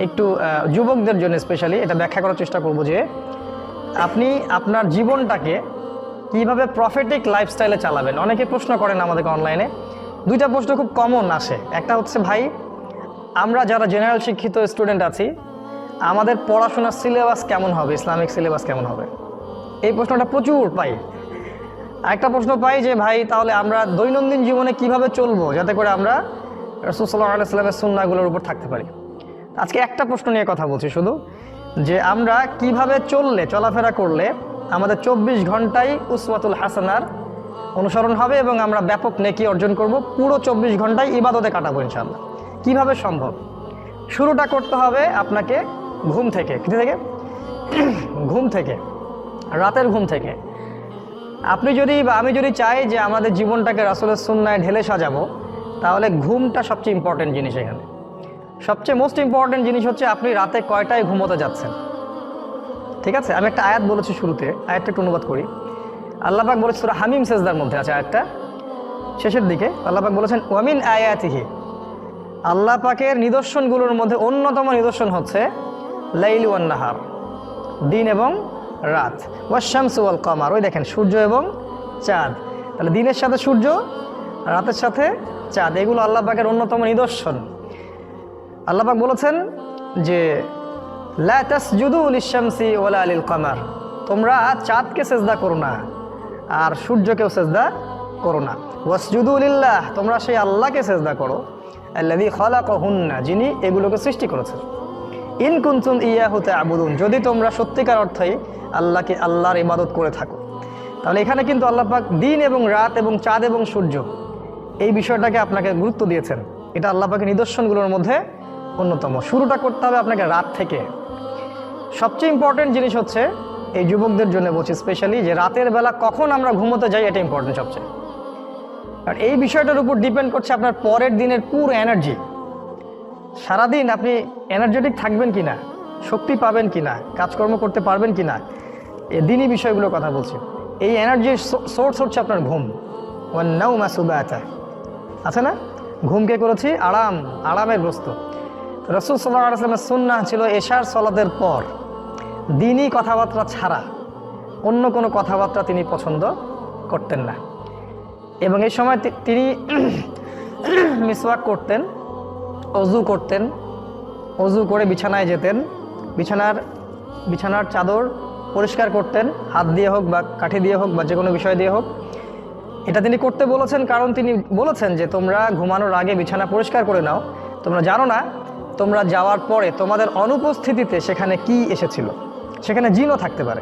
একটু যুবকদের জন্য স্পেশালি এটা ব্যাখ্যা করার চেষ্টা করব যে আপনি আপনার জীবনটাকে কীভাবে প্রফিটিক লাইফস্টাইলে চালাবেন। অনেকে প্রশ্ন করেন আমাদেরকে অনলাইনে দুইটা প্রশ্ন খুব কমন আসে। একটা হচ্ছে, ভাই, আমরা যারা জেনারেল শিক্ষিত স্টুডেন্ট আছি, আমাদের পড়াশোনার সিলেবাস কেমন হবে? ইসলামিক সিলেবাস কেমন হবে? এই প্রশ্নটা প্রচুর পাই। আরেকটা প্রশ্ন পাই যে, ভাই, তাহলে আমরা দৈনন্দিন জীবনে কীভাবে চলবো? যাতে করে আমরা রসুল্লাহ আলাইস্লামের সুন্নাগুলোর উপর থাকতে পারি। আজকে একটা প্রশ্ন নিয়ে কথা বলছি শুধু, যে আমরা কীভাবে চললে, চলাফেরা করলে আমাদের চব্বিশ ঘন্টাই উসওয়াতুল হাসানার অনুসরণ হবে এবং আমরা ব্যাপক নেকি অর্জন করব, পুরো চব্বিশ ঘন্টায় ইবাদতে কাটাবো ইনশাল্লাহ কীভাবে সম্ভব? শুরুটা করতে হবে আপনাকে ঘুম থেকে। কি থেকে? ঘুম থেকে। রাতের ঘুম থেকে। আপনি যদি বা আমি যদি চাই যে আমাদের জীবনটাকে রাসুলের সুন্নায় ঢেলে সাজাবো, তাহলে ঘুমটা সবচেয়ে ইম্পর্টেন্ট জিনিস এখানে। সবচেয়ে মোস্ট ইম্পর্টেন্ট জিনিস হচ্ছে আপনি রাতে কয়টায় ঘুমোতে যাচ্ছেন? ঠিক আছে? আমি একটা আয়াত বলেছি শুরুতে, আয়াতটা একটু অনুবাদ করি। আল্লাপাক বলেছে সুরা হামিম সেজদার মধ্যে আছে আয়াতটা। শেষের দিকে আল্লাপাক বলেছেন, ওয়ামিন আয়াতিহি। আল্লাহ পাকের নিদর্শনগুলোর মধ্যে অন্যতম নিদর্শন হচ্ছে লাইল নাহার, দিন এবং রাত। ওয়াশামস ওয়াল কমার, ওই দেখেন, সূর্য এবং চাঁদ। তাহলে দিনের সাথে সূর্য, রাতের সাথে চাঁদ, এগুলো আল্লাহ পাকের অন্যতম নিদর্শন। আল্লাহ পাক বলেছেন যে, লা তাসজুদু লিশামসি ওয়ালা আলিল কমার। তোমরা চাঁদকে সেজদা করো না, আর সূর্যকেও সেজদা করো না। ওয়াসজুদু লিল্লাহ, তোমরা সেই আল্লাহকে সেজদা করো, আল্লাযী খালাকাহুন্না, যিনি এগুলোকে সৃষ্টি করেছেন। ইন কুনতুম ইয়াহু তা'বুদুন, যদি তোমরা সত্যিকার অর্থেই আল্লাহকে, আল্লাহর ইবাদত করে থাকো। তাহলে এখানে কিন্তু আল্লাহ পাক দিন এবং রাত এবং চাঁদ এবং সূর্য, এই বিষয়টাকে আপনাকে গুরুত্ব দিয়েছেন। এটা আল্লাহ পাকের নিদর্শনগুলোর মধ্যে অন্যতম। শুরুটা করতে হবে আপনাকে রাত থেকে। সবচেয়ে ইম্পর্টেন্ট জিনিস হচ্ছে, এই যুবকদের জন্য বলছি স্পেশালি যে রাতের বেলা কখন আমরা ঘুমোতে যাই, এটা ইম্পর্টেন্ট সবচেয়ে। আর এই বিষয়টার উপর ডিপেন্ড করছে আপনার পরের দিনের পুরো এনার্জি সারাদিন আপনি এনার্জেটিক থাকবেন কি না শক্তি পাবেন কি না কাজকর্ম করতে পারবেন কি না এ দিনই বিষয়গুলোর কথা বলছি। এই এনার্জির সোর্স হচ্ছে আপনার ঘুম। ওয়ান নাও মাসুবাতা আছে না? ঘুমকে করেছি? আরাম আরামের গ্রস্ত রসুল সাল্লাহ আসলামের সুন্না ছিল এশার সলাদের পর। দিনই কথাবার্তা ছাড়া অন্য কোনো কথাবার্তা তিনি পছন্দ করতেন না। এবং এই সময় তিনি মিসওয়াক করতেন, অজু করতেন, অজু করে বিছানায় যেতেন, বিছানার বিছানার চাদর পরিষ্কার করতেন, হাত দিয়ে হোক বা কাঠি দিয়ে হোক বা যে কোনো বিষয় দিয়ে হোক। এটা তিনি করতে বলেছেন কারণ তিনি বলেছেন যে তোমরা ঘুমানোর আগে বিছানা পরিষ্কার করে নাও। তোমরা জানো না তোমরা যাওয়ার পরে তোমাদের অনুপস্থিতিতে সেখানে কি এসেছিল? সেখানে জিনও থাকতে পারে।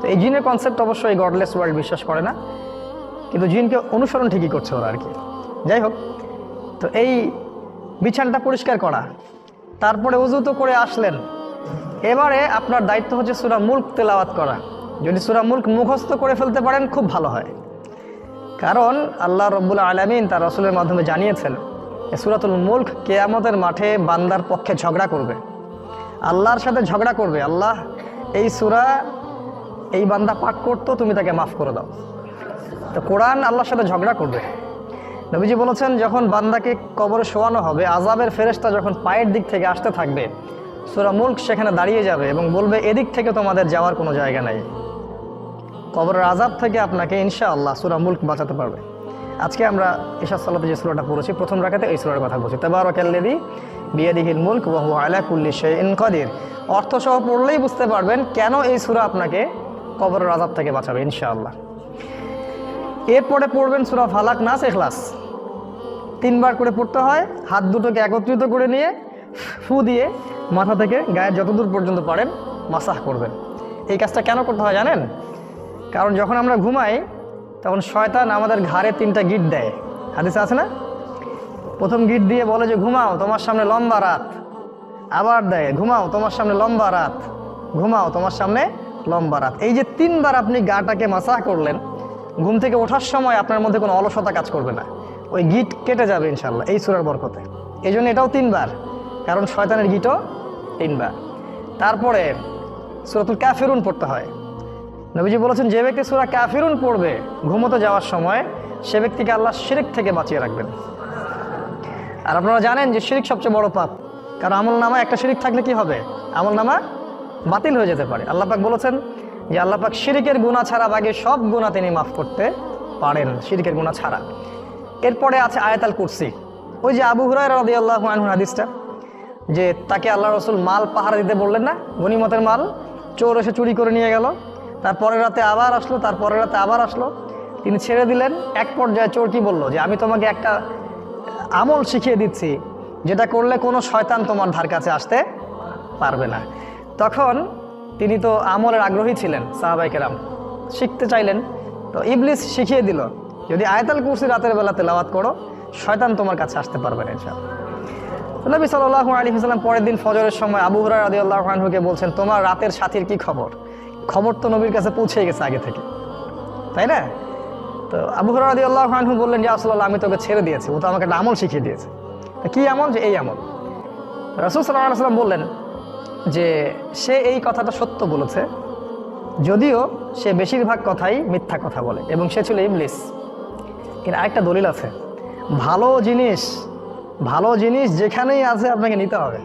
তো এই জিনের কনসেপ্ট অবশ্যই গডলেস ওয়ার্ল্ড বিশ্বাস করে না। কিন্তু জিনকে অনুসরণ ঠিকই করছে ওরা আর কি। যাই হোক, তো এই বিছানটা পরিষ্কার করা। তারপরে উজু তো করে আসলেন। এবারে আপনার দায়িত্ব হচ্ছে সুরা মুল্ক তেলাওয়াত করা। যদি সুরা মুল্ক মুখস্থ করে ফেলতে পারেন, খুব ভালো হয়। কারণ আল্লাহ রব্বুল আলমিন তার রসুলের মাধ্যমে জানিয়েছেন সুরাতুল মুল্ক কেয়ামতের মাঠে বান্দার পক্ষে ঝগড়া করবে। আল্লাহর সাথে ঝগড়া করবে। আল্লাহ, এই সুরা এই বান্দা পাঠ করতো, তুমি তাকে মাফ করে দাও। তো কোরআন আল্লাহর সাথে ঝগড়া করবে। নবীজি বলেছেন, যখন বান্দাকে কবরে শোয়ানো হবে আজাবের ফেরেশতা যখন পায়ের দিক থেকে আসতে থাকবে, সুরা মুল্ক সেখানে দাঁড়িয়ে যাবে এবং বলবে, এদিক থেকে তোমাদের যাওয়ার কোনো জায়গা নেই। কবরের আজাব থেকে আপনাকে ইনশাআল্লাহ সুরা মুল্ক বাঁচাতে পারবে। আজকে আমরা ইশা সাল্লাতে যে সুরাটা পড়েছি, প্রথম রাখাতে এই সুরার কথা বলছি। তাবারকাল্লাযী বিয়াদিহিল মুলক ওয়া হুয়া আলা কুল্লি শাইইন কাদির। অর্থ সহ পড়লেই বুঝতে পারবেন কেন এই সুরা আপনাকে কবরের আজাব থেকে বাঁচাবে, ইনশাআল্লাহ। এরপরে পড়বেন সুরা ফালাক নাস এখলাস তিনবার করে পড়তে হয়, হাত দুটোকে একত্রিত করে নিয়ে ফু দিয়ে মাথা থেকে গায়ের যতদূর পর্যন্ত পারেন মাসাহ করবেন। এই কাজটা কেন করতে হয় জানেন? কারণ যখন আমরা ঘুমাই তখন শয়তান আমাদের ঘাড়ে তিনটা গিট দেয়। হাদিসে আছে না? প্রথম গিট দিয়ে বলে যে, ঘুমাও, তোমার সামনে লম্বা রাত। আবার দেয়, ঘুমাও, তোমার সামনে লম্বা রাত। ঘুমাও, তোমার সামনে লম্বা রাত। এই যে তিনবার আপনি গাটাকে মাসাহ করলেন, ঘুম থেকে ওঠার সময় আপনার মধ্যে কোনো অলসতা কাজ করবে না। ওই গিট কেটে যাবে ইনশাল্লাহ এই সুরার বরকতে। এই জন্য এটাও তিনবার, কারণ শয়তানের গিটও তিনবার। তারপরে সুরাতুল ক্যাফেরুন পড়তে হয়। নবীজি বলেছেন, যে ব্যক্তি সুরা ক্যাফিরুন পড়বে ঘুমোতে যাওয়ার সময়, সে ব্যক্তিকে আল্লাহ শিরিক থেকে বাঁচিয়ে রাখবেন। আর আপনারা জানেন যে শিরিক সবচেয়ে বড় পাপ। কারণ আমল নামা একটা শিরিক থাকলে কি হবে? আমল নামা বাতিল হয়ে যেতে পারে। আল্লাহ পাক বলেছেন যে, আল্লাহ পাক শিরিকের গুণা ছাড়া বাকি সব গুণা তিনি মাফ করতে পারেন, শিরিকের গুণা ছাড়া। এরপরে আছে আয়াতাল কুরসি। ওই যে আবু হুরায় রাদি আল্লাহ হাদিসটা, যে তাকে আল্লাহ রসুল মাল পাহারা দিতে বললেন না? গনিমতের মাল, চোর এসে চুরি করে নিয়ে গেল। তারপরের রাতে আবার আসলো তারপরের রাতে আবার আসলো। তিনি ছেড়ে দিলেন। এক পর্যায়ে চোর কি বলল? যে, আমি তোমাকে একটা আমল শিখিয়ে দিচ্ছি, যেটা করলে কোনো শয়তান তোমার ধার কাছে আসতে পারবে না। তখন তিনি তো আমলের আগ্রহী ছিলেন সাহাবাই কেরাম। শিখতে চাইলেন। তো ইবলিস শিখিয়ে দিল, যদি আয়তাল কুরসি রাতের বেলা তেলাওয়াত করো, শয়তান তোমার কাছে আসতে পারবে না ইনশাআল্লাহ। তো নবী সাল্লাহ আলী হাসলাম পরের দিন ফজরের সময় আবু হুরার আদি আল্লাহ আনহুকে বলছেন, তোমার রাতের সাথীর কি খবর? খবর তো নবীর কাছে পৌঁছে গেছে আগে থেকে। তাই না? তো আবু হুরার আদি আল্লাহ আনহু বললেন যে আসল্লাহ আমি তোকে ছেড়ে দিয়েছি। ও তো আমাকে আমল শিখিয়ে দিয়েছে। কী আমল যে এই আমল? রসুল সাল্লাম বললেন যে, সে এই কথাটা সত্য বলেছে, যদিও সে বেশিরভাগ কথাই মিথ্যা কথা বলে এবং সে ছিল ইবলিস। কিন্তু আরেকটা দলিল আছে, ভালো জিনিস ভালো জিনিস যেখানেই আছে আপনাকে নিতে হবে।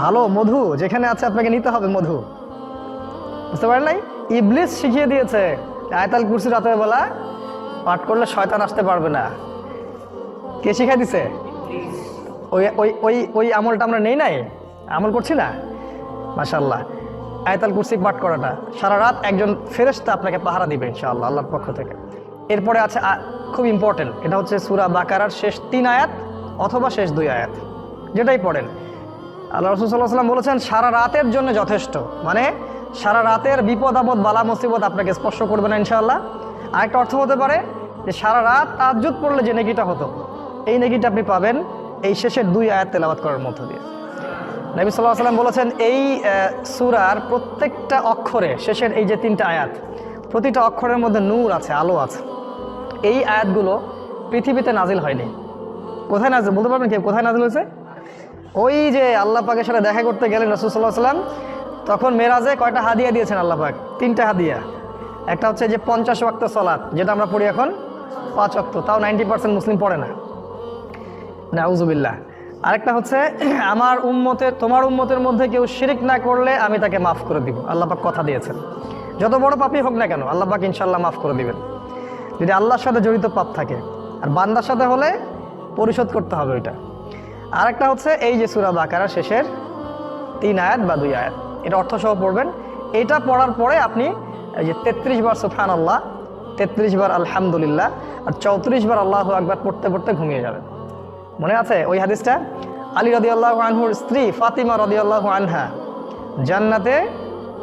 ভালো মধু যেখানে আছে আপনাকে নিতে হবে মধু। বুঝতে পারেন নাই ইবলিস শিখিয়ে দিয়েছে, আয়তাল কুরসি রাতের বেলা পাঠ করলে শয়তান আসতে পারবে না। কে শিখাই দিছে? ওই ওই ওই ওই আমলটা আমরা নেই নাই? আমল করছি না? মাশাল্লাহ আয়তাল কুরসি পাঠ করাটা। সারা রাত একজন ফেরেশতা আপনাকে পাহারা দিবে, ইনশাআল্লাহ, আল্লাহর পক্ষ থেকে। এরপরে আছে খুব ইম্পর্টেন্ট এটা হচ্ছে সুরা বাকারার শেষ তিন আয়াত অথবা শেষ দুই আয়াত। যেটাই পড়েন। আল্লাহ রসুল সাল্লাহ সাল্লাম বলেছেন, সারা রাতের জন্য যথেষ্ট। মানে সারা রাতের বিপদ আপদ, বালা মুসিবত আপনাকে স্পর্শ করবে না ইনশাআল্লাহ। আরেকটা অর্থ হতে পারে যে সারা রাত তাজ্জুদ পড়লে যে নেগিটা হতো, এই নেগিটা আপনি পাবেন এই শেষের দুই আয়াত তেলাবাত করার মধ্য দিয়ে। নবী সাল্লাহ সাল্লাম বলেছেন, এই সুরার প্রত্যেকটা অক্ষরে শেষের এই যে তিনটা আয়াত, প্রতিটা অক্ষরের মধ্যে নূর আছে, আলো আছে। এই আয়াতগুলো পৃথিবীতে নাজিল হয়নি। কোথায় নাজিল, বলতে পারবেন কি? কোথায় নাজিল হয়েছে? ওই যে আল্লাহ পাকের সাথে দেখা করতে গেলেন রসুল সাল্লাহ সাল্লাম তখন মেরাজে কয়টা হাদিয়া দিয়েছেন আল্লাহ পাক? তিনটা হাদিয়া। একটা হচ্ছে যে পঞ্চাশ ওয়াক্ত সলাৎ যেটা আমরা পড়ি এখন পাঁচ ওয়াক্ত, তাও নাইনটি পার্সেন্ট মুসলিম পড়ে না। নাউজুবিল্লাহ। আরেকটা হচ্ছে, আমার উম্মতের তোমার উম্মতের মধ্যে কেউ শিরিক না করলে আমি তাকে মাফ করে দিব। আল্লাহ পাক কথা দিয়েছেন। যত বড় পাপই হোক না কেন, আল্লাহ পাক ইনশাল্লাহ মাফ করে দিবেন। যদি আল্লাহর সাথে জড়িত পাপ থাকে, আর বান্দার সাথে হলে পরিশোধ করতে হবে ওইটা। আরেকটা হচ্ছে, এই যে সুরা বাকারা শেষের তিন আয়াত বা দুই আয়াত। এটা অর্থসহ পড়বেন। এটা পড়ার পরে আপনি এই যে তেত্রিশ বার সুফান আল্লাহ তেত্রিশ বার আলহামদুলিল্লাহ আর চৌত্রিশ বার আল্লাহ একবার পড়তে পড়তে ঘুমিয়ে যাবেন। মনে আছে ওই হাদিসটা? আলী রদি আল্লাহ আনহুর স্ত্রী ফাতিমা রদি আল্লাহ আনহা জান্নাতে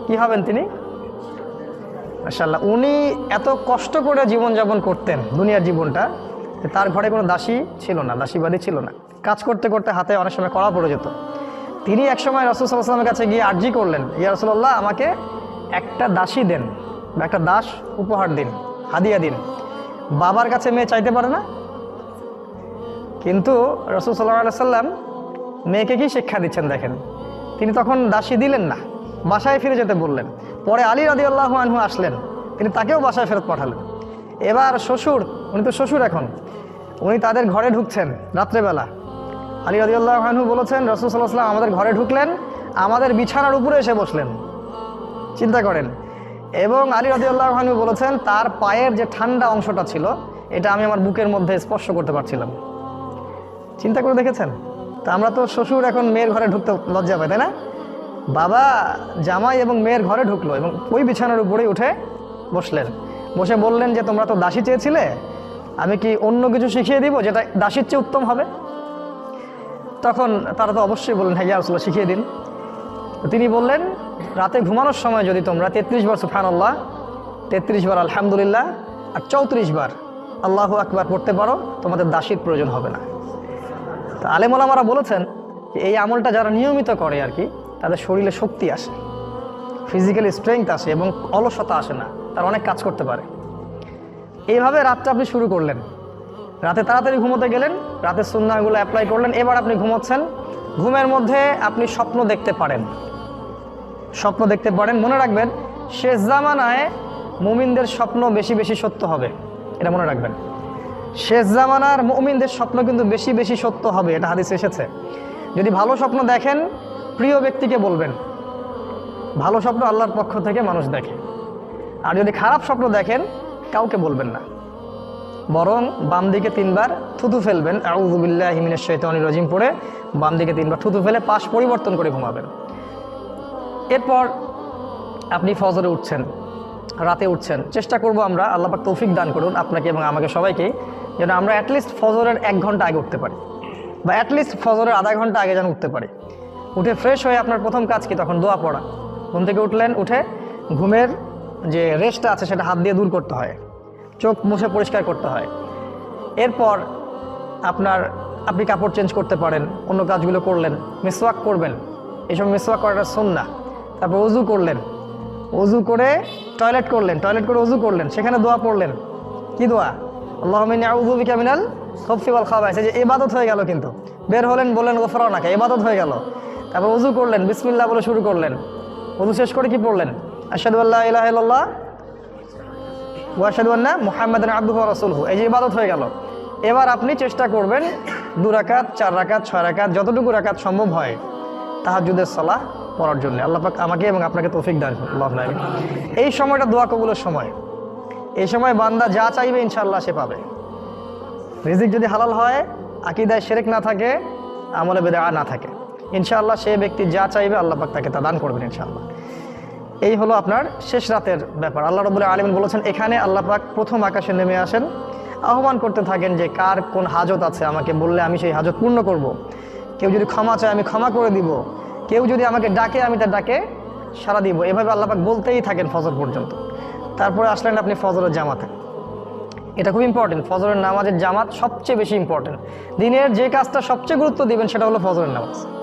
কি হবেন তিনি? মাশাল্লাহ উনি এত কষ্ট করে জীবনযাপন করতেন দুনিয়ার জীবনটা তার ঘরে কোনো দাসী ছিল না, দাসীবাদী ছিল না। কাজ করতে করতে হাতে অনেক সময় কড়া পড়ে যেত। তিনি একসময় রসুল সাল্লামের কাছে গিয়ে আর্জি করলেন, ইয়া রসুল্লাহ আমাকে একটা দাসী দেন, বা একটা দাস উপহার দিন, হাদিয়া দিন। বাবার কাছে মেয়ে চাইতে পারে না? কিন্তু রসুল সাল্লাহ সাল্লাম মেয়েকে কি শিক্ষা দিচ্ছেন দেখেন? তিনি তখন দাসী দিলেন না, বাসায় ফিরে যেতে বললেন। পরে আলী রাদি আল্লাহ আনহু আসলেন, তিনি তাকেও বাসায় ফেরত পাঠালেন। এবার শ্বশুর, উনি তো শ্বশুর এখন, উনি তাদের ঘরে ঢুকছেন রাত্রেবেলা। আলী রাদি আল্লাহ আনহু বলেছেন, রসুল সাল্লাহ সাল্লাম আমাদের ঘরে ঢুকলেন, আমাদের বিছানার উপরে এসে বসলেন। চিন্তা করেন। এবং আলী রাজি আল্লাহ বলেছেন, তার পায়ের যে ঠান্ডা অংশটা ছিল, এটা আমি আমার বুকের মধ্যে স্পর্শ করতে পারছিলাম। চিন্তা করে দেখেছেন? তা আমরা তো শ্বশুর এখন মেয়ের ঘরে ঢুকতে লজ্জা পাই, তাই না? বাবা, জামাই এবং মেয়ের ঘরে ঢুকলো এবং ওই বিছানার উপরেই উঠে বসলেন। বসে বললেন যে, তোমরা তো দাসী চেয়েছিলে, আমি কি অন্য কিছু শিখিয়ে দিব যেটা দাসীর চেয়ে উত্তম হবে? তখন তারা তো অবশ্যই বললেন হ্যাঁ ইয়া রাসূলুল্লাহ, শিখিয়ে দিন। তিনি বললেন, রাতে ঘুমানোর সময় যদি তোমরা তেত্রিশ বার সুফান আল্লাহ তেত্রিশ বার আলহামদুলিল্লাহ আর চৌত্রিশ বার আল্লাহু আকবার পড়তে পারো, তোমাদের দাসীর প্রয়োজন হবে না। তো আলেমলামারা বলেছেন যে এই আমলটা যারা নিয়মিত করে আর কি, তাদের শরীরে শক্তি আসে ফিজিক্যালি স্ট্রেংথ আসে এবং অলসতা আসে না, তারা অনেক কাজ করতে পারে। এইভাবে রাতটা আপনি শুরু করলেন রাতে তাড়াতাড়ি ঘুমোতে গেলেন রাতের সুন্নাগুলো অ্যাপ্লাই করলেন, এবার আপনি ঘুমোচ্ছেন। ঘুমের মধ্যে আপনি স্বপ্ন দেখতে পারেন। স্বপ্ন দেখতে পারেন, মনে রাখবেন, শেষ জামানায় মুমিনদের স্বপ্ন বেশি বেশি সত্য হবে। এটা মনে রাখবেন। শেষ জামানার মুমিনদের স্বপ্ন কিন্তু বেশি বেশি সত্য হবে, এটা হাদিস এসেছে। যদি ভালো স্বপ্ন দেখেন, প্রিয় ব্যক্তিকে বলবেন, ভালো স্বপ্ন আল্লাহর পক্ষ থেকে মানুষ দেখে। আর যদি খারাপ স্বপ্ন দেখেন, কাউকে বলবেন না। বরং বাম দিকে তিনবার থুতু ফেলবেন। আউজুবিল্লাহ হিমিনের শৈতানি রজিম পড়ে বাম দিকে তিনবার থুতু ফেলে পাশ পরিবর্তন করে ঘুমাবেন। এরপর আপনি ফজরে উঠছেন, রাতে উঠছেন। চেষ্টা করব আমরা আল্লাপাক তৌফিক দান করুন আপনাকে এবং আমাকে সবাইকেই যেন আমরা অ্যাটলিস্ট ফজরের এক ঘণ্টা আগে উঠতে পারি বা অ্যাটলিস্ট ফজরের আধা ঘণ্টা আগে যেন উঠতে পারি। উঠে ফ্রেশ হয়ে আপনার প্রথম কাজ কি? তখন দোয়া পড়া। ঘুম থেকে উঠলেন, উঠে ঘুমের যে রেস্টটা আছে সেটা হাত দিয়ে দূর করতে হয়। চোখ মুছে পরিষ্কার করতে হয়। এরপর আপনার, আপনি কাপড় চেঞ্জ করতে পারেন, অন্য কাজগুলো করলেন মিসওয়াক করবেন। এইসব মিসওয়াক করাটা না তারপর অজু করলেন। অজু করে টয়লেট করলেন টয়লেট করে অজু করলেন, সেখানে দোয়া পড়লেন। কি দোয়া? আল্লাহ আউজু বিকা মিনাল সবসিবাল খাওয়া আছে যে এবাদত হয়ে গেল কিন্তু। বের হলেন, বললেন গোফরাও নাকে এবাদত হয়ে গেল। তারপর অজু করলেন, বিসমিল্লাহ বলে শুরু করলেন। অজু শেষ করে কি পড়লেন? আশাদু আল্লাহ ইলাহ ওয়াশাদুয়ান্না মুহাম্মদ আব্দুহ রসুলহু। এই যে ইবাদত হয়ে গেল। এবার আপনি চেষ্টা করবেন দু রাকাত, চার রাকাত, ছয় রাকাত, যতটুকু রাকাত সম্ভব হয় তাহাজুদের সলাহ পড়ার জন্য। আল্লাহ পাক আমাকে এবং আপনাকে তৌফিক দান আল্লাহ এই সময়টা দোয়া কবুলের সময়। এই সময় বান্দা যা চাইবে ইনশাল্লাহ সে পাবে। রিজিক যদি হালাল হয়, আকিদায় শেরেক না থাকে, আমলে বেদা না থাকে। ইনশাআল্লাহ সে ব্যক্তি যা চাইবে আল্লাহ পাক তাকে তা দান করবেন ইনশাআল্লাহ। এই হলো আপনার শেষ রাতের ব্যাপার। আল্লাহ রবুল্লাহ আলমিন বলেছেন, এখানে আল্লাহ পাক প্রথম আকাশে নেমে আসেন। আহ্বান করতে থাকেন যে, কার কোন হাজত আছে? আমাকে বললে আমি সেই হাজত পূর্ণ করব। কেউ যদি ক্ষমা চায়, আমি ক্ষমা করে দিব। কেউ যদি আমাকে ডাকে, আমি তার ডাকে সারা দিব। এভাবে আল্লাহ পাক বলতেই থাকেন ফজর পর্যন্ত। তারপরে আসলেন আপনি ফজরের জামাতে। এটা খুব ইম্পর্টেন্ট ফজরের নামাজের জামাত সবচেয়ে বেশি ইম্পর্টেন্ট দিনের যে কাজটা সবচেয়ে গুরুত্ব দিবেন, সেটা হলো ফজরের নামাজ।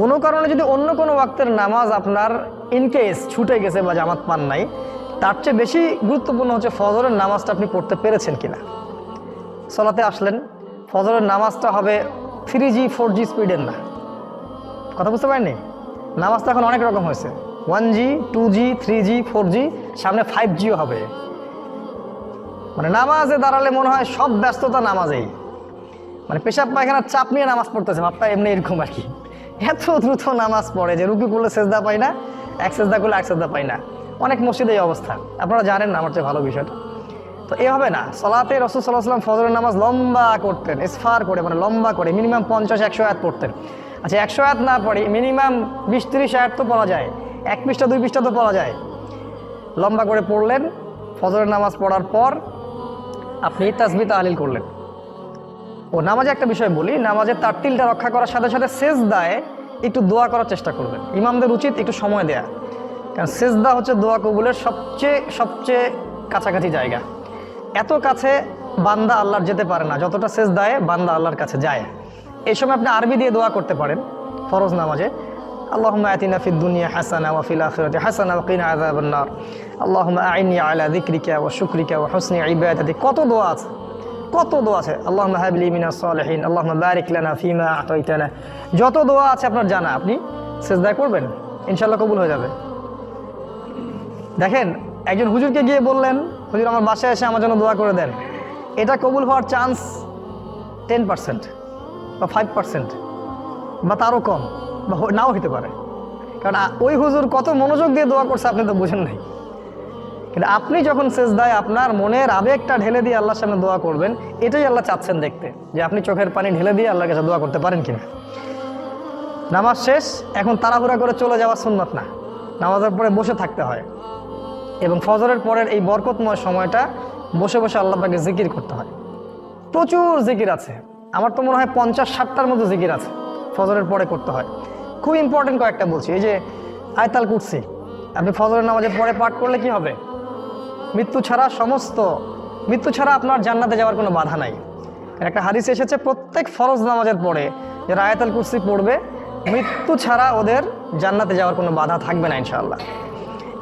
কোনো কারণে যদি অন্য কোনো ওয়াক্তের নামাজ আপনার ইনকেস ছুটে গেছে বা জামাত পান নাই, তার চেয়ে বেশি গুরুত্বপূর্ণ হচ্ছে ফজরের নামাজটা আপনি পড়তে পেরেছেন কিনা। সলাতে আসলেন, ফজরের নামাজটা হবে থ্রি জি ফোর জি স্পিডের না। কথা বুঝতে পারেননি? নামাজটা এখন অনেক রকম হয়েছে। One G two G three G four G সামনে ফাইভ জিও হবে। মানে নামাজে দাঁড়ালে মনে হয় সব ব্যস্ততা নামাজেই। মানে পেশাব পায়খানার চাপ নিয়ে নামাজ পড়তেছে ভাবটা এমনি এরকম আর কি। এত দ্রুত নামাজ পড়ে যে রুকি করলে সেজদা পাই না, এক সেজদা করলে এক সেজদা পাই না। অনেক মসজিদে এই অবস্থা। আপনারা জানেন না, আমার চেয়ে ভালো বিষয়টা। তো এ হবে না, সলাতে রসুল সাল্লাহ ফজরের নামাজ লম্বা করতেন, ইসফার করে মানে লম্বা করে, মিনিমাম পঞ্চাশ একশো আয়াত পড়তেন। আচ্ছা একশো আয়াত না পড়ে, মিনিমাম বিশ তিরিশ আয়াত তো পড়া যায়, এক পৃষ্ঠা, দুই পৃষ্ঠা তো পড়া যায়। লম্বা করে পড়লেন, ফজরের নামাজ পড়ার পর আপনি তাসবি আলিল করলেন। ও নামাজে একটা বিষয় বলি, নামাজের তার তিলটা রক্ষা করার সাথে সাথে শেষ দায় একটু দোয়া করার চেষ্টা করবেন। ইমামদের উচিত একটু সময় দেয়া। কারণ শেষ দা হচ্ছে দোয়া কবুলের সবচেয়ে সবচেয়ে কাছাকাছি জায়গা। এত কাছে বান্দা আল্লাহর যেতে পারে না, যতটা শেষ দায়ে বান্দা আল্লাহর কাছে যায়। এই সময় আপনি আরবি দিয়ে দোয়া করতে পারেন, ফরজ নামাজে। আল্লাহমা দুনিয়া কত দোয়া আছে। কত দোয়া আছে? আল্লাহ হাবলি মিনা সালেহিন আল্লাহ বারিক লানা ফিমা আতাইতানা। যত দোয়া আছে আপনার জানা, আপনি সেজদায় করবেন ইনশাল্লাহ কবুল হয়ে যাবে। দেখেন, একজন হুজুরকে গিয়ে বললেন, হুজুর, আমার বাসায় এসে আমার জন্য দোয়া করে দেন। এটা কবুল হওয়ার চান্স টেন পার্সেন্ট বা ফাইভ পার্সেন্ট বা তারও কম, বা নাও হতে পারে। কারণ ওই হুজুর কত মনোযোগ দিয়ে দোয়া করছে, আপনি তো বুঝেন নাই। কিন্তু আপনি যখন শেষ সেজদায় আপনার মনের আবেগটা ঢেলে দিয়ে আল্লাহর সামনে দোয়া করবেন, এটাই আল্লাহ চাচ্ছেন দেখতে, যে আপনি চোখের পানি ঢেলে দিয়ে আল্লাহর কাছে দোয়া করতে পারেন কিনা। নামাজ শেষ, এখন তাড়াহুড়া করে চলে যাওয়া সুন্নত না। নামাজের পরে বসে থাকতে হয়। এবং ফজরের পরের এই বরকতময় সময়টা বসে বসে আল্লাহকে জিকির করতে হয়। প্রচুর জিকির আছে। আমার তো মনে হয় পঞ্চাশ, ষাটটার মতো জিকির আছে ফজরের পরে করতে হয়। খুব ইম্পর্টেন্ট কয়েকটা বলছি। এই যে আয়তাল কুরসি আপনি ফজরের নামাজের পরে পাঠ করলে কি হবে? মৃত্যু ছাড়া সমস্ত, মৃত্যু ছাড়া আপনার জান্নাতে যাওয়ার কোনো বাধা নাই। একটা হাদিস এসেছে, প্রত্যেক ফরজ নামাজের পরে যারা আয়াতাল কুরসি পড়বে, মৃত্যু ছাড়া ওদের জান্নাতে যাওয়ার কোনো বাধা থাকবে না ইনশাআল্লাহ।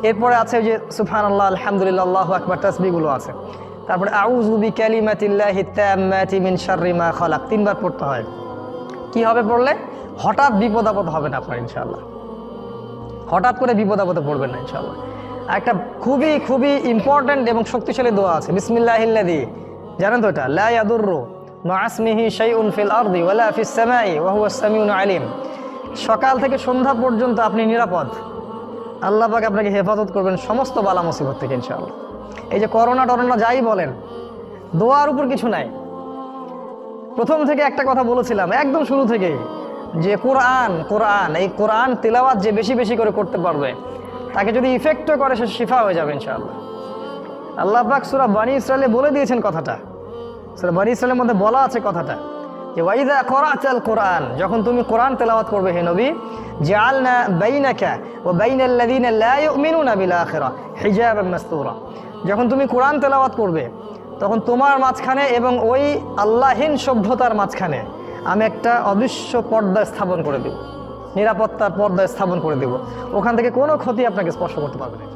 এরপরে আছে যে সুফান আল্লাহ আলহামদুলিল্লাহ আকবার তসবিগুলো আছে। তারপরে আউজুবি ক্যালিমাতিল্লাহি তাম্মাতি মিন শাররি মা খালাক তিনবার পড়তে হয়। কি হবে পড়লে? হঠাৎ বিপদ আপদ হবে না আপনার ইনশাআল্লাহ। হঠাৎ করে বিপদ আপদে পড়বেন না ইনশাআল্লাহ। একটা খুবই খুবই ইম্পর্ট্যান্ট এবং শক্তিশালী দোয়া আছে। বিসমিল্লাহিল্লাদি জানেন তো এটা? লা ইয়াদুররু মাসমিহি শাইউন ফিল আরদি ওয়ালা ফিস আলিম। সকাল থেকে সন্ধ্যা পর্যন্ত আপনি নিরাপদ। আল্লাহ আপনাকে হেফাজত করবেন সমস্ত বালা মুসিবত থেকে, ইনশাআল্লাহ। এই যে করোনা টরোনা যাই বলেন, দোয়ার উপর কিছু নাই। প্রথম থেকে একটা কথা বলেছিলাম, একদম শুরু থেকেই, যে কোরআন কোরআন, এই কোরআন, তেলাওয়াত যে বেশি বেশি করে করতে পারবে তাকে যদি ইফেক্টও করে, সে শিফা হয়ে যাবে ইনশাআল্লাহ। আল্লাহ পাক সুরা বানি ইসরায়েলে বলে দিয়েছেন কথাটা। সুরা বানি ইসরায়েলের মধ্যে বলা আছে কথাটা। যে ওয়াইদা করাচাল কোরআন যখন তুমি কোরআন তেলাওয়াত করবে হে নবী যে জাআলনা বাইনাকা ওয়া বাইনাল্লাযিনা লা ইউমিনুনা বিল আখিরা হিজাবাম মাসতুরা যখন তুমি কোরআন তেলাওয়াত করবে, তখন তোমার মাঝখানে এবং ওই আল্লাহীন সভ্যতার মাঝখানে আমি একটা অদৃশ্য পর্দা স্থাপন করে দেব। নিরাপত্তার পর্দায় স্থাপন করে দেব। ওখান থেকে কোনো ক্ষতি আপনাকে স্পর্শ করতে পারবে না।